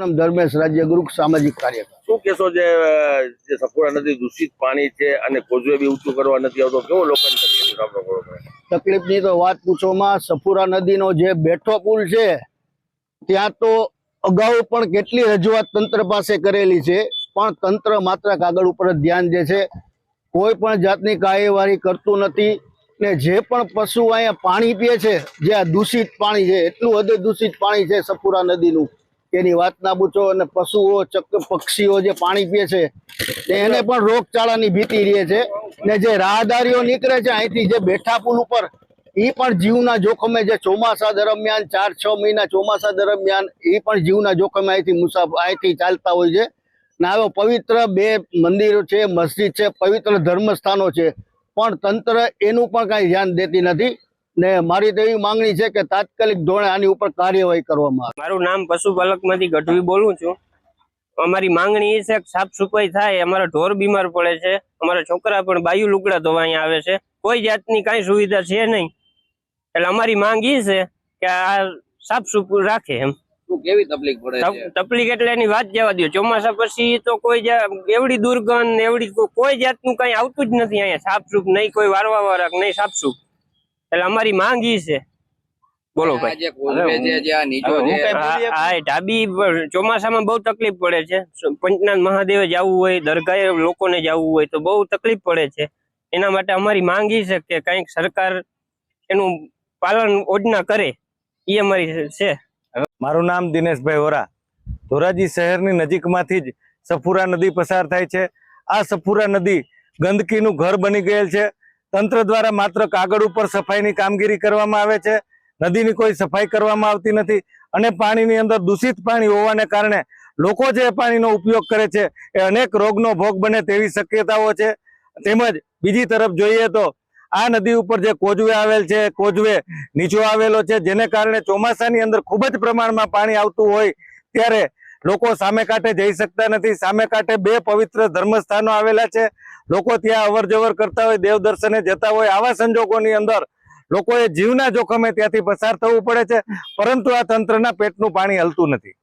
નામ ધર્મેશ રાજ્ય ગુરુ સામાજિક કાર્યકર. શું કેશો જે જે સફોડા નદી દૂષિત પાણી છે અને કોઝવે બી ઊંચું કરવા નથી આવતો કેવો લોકોને તકલીફ સામનો તકલીફની તો વાત પૂછોમાં સફુરા નદીનો જે બેઠો પુલ છે ત્યાં તો અગાઉ પણ કેટલી રજૂઆત તંત્ર પાસે કરેલી છે પણ તંત્ર માત્ર કાગળ ઉપર જ ધ્યાન દે છે. કોઈ પણ જાતની કાર્યવાહી કરતું નથી ને જે પણ પશુ અહીંયા પાણી પીએ છે જે આ દૂષિત પાણી છે એટલું હદે દૂષિત પાણી છે સફુરા નદીનું. એની વાત ના પૂછો અને પશુઓ પક્ષીઓ જે પાણી પીએ છે એને પણ રોગચાળાની ભીતિ રહે છે. ને જે રાહદારીઓ નીકળે છે અહીંથી જે બેઠા પુલ ઉપર એ પણ જીવના જોખમે જે ચોમાસા દરમિયાન ચાર, છ મહિના ચોમાસા દરમિયાન એ પણ જીવના જોખમે અહીંથી મુસાફ, અહીંથી ચાલતા હોય છે. ને આવો પવિત્ર બે મંદિરો છે, મસ્જિદ છે, પવિત્ર ધર્મસ્થાનો છે. પણ તંત્ર એનું પણ કાંઈ ધ્યાન દેતી નથી. ને મારી તો એવી માંગણી છે કે તાત્કાલિક ધોરણે આની ઉપર કાર્યવાહી કરવામાં આવે. મારું નામ પશુપાલકમાંથી ગઢવી બોલું છું. અમારી માંગણી એ છે કે સાફ સફાઈ થાય અમારા ઢોર બીમાર પડે છે અમારા છોકરા પણ બાયુ લુગડા ધોવા અહીંયા આવે છે. કોઈ જાતની કાંઈ સુવિધા છે નહીં. એટલે અમારી માંગ એ છે કે આ સાફ સુફ રાખે એમ. કેવી તકલીફ પડે તકલીફ એટલે એની વાત જવા દો ચોમાસા પછી તો કોઈ એવડી દુર્ગંધ એવડી કોઈ જાતનું કઈ આવતું જ નથી અહીંયા. સાફ સુફ નહીં કોઈ વારવા વાળા નહીં સાફ સુફ એટલે અમારી માંગ ઈ છે. બોલો ભાઈ. ઢાબી ચોમાસામાં બહુ તકલીફ પડે છે. પંચનાથ મહાદેવે જવું હોય દરગાહે લોકોને જવું હોય તો બહુ તકલીફ પડે છે. એના માટે અમારી માંગ ઈ છે કે કંઈક સરકાર એનું પાલન યોજના કરે. એ અમારી છે. મારું નામ દિનેશભાઈ હોરા ધોરાજી શહેરની નજીકમાંથી જ સફુરા નદી પસાર થાય છે. આ સફુરા નદી ગંદકીનું ઘર બની ગયેલ છે. તંત્ર દ્વારા માત્ર કાગળ ઉપર સફાઈની કામગીરી કરવામાં આવે છે. નદીની કોઈ સફાઈ કરવામાં આવતી નથી અને પાણીની અંદર દૂષિત પાણી હોવાને કારણે લોકો જે પાણીનો ઉપયોગ કરે છે એ અનેક રોગનો ભોગ બને તેવી શક્યતાઓ છે. તેમજ બીજી તરફ જોઈએ તો આ નદી ઉપર જે કોજવે આવેલ છે, કોજવે નીચો આવેલો છે, જેને કારણે ચોમાસાની અંદર ખૂબ જ પ્રમાણમાં પાણી આવતું હોય ત્યારે લોકો સામે કાંઠે જઈ શકતા નથી. સામે કાંઠે બે પવિત્ર ધર્મસ્થાનો આવેલા છે. લોકો ત્યાં અવરજવર કરતા હોય, દેવ દર્શને જતા હોય. આવા સંજોગોની અંદર લોકોએ જીવના જોખમે ત્યાંથી પસાર થવું પડે છે. પરંતુ આ તંત્રના પેટનું પાણી હલતું નથી.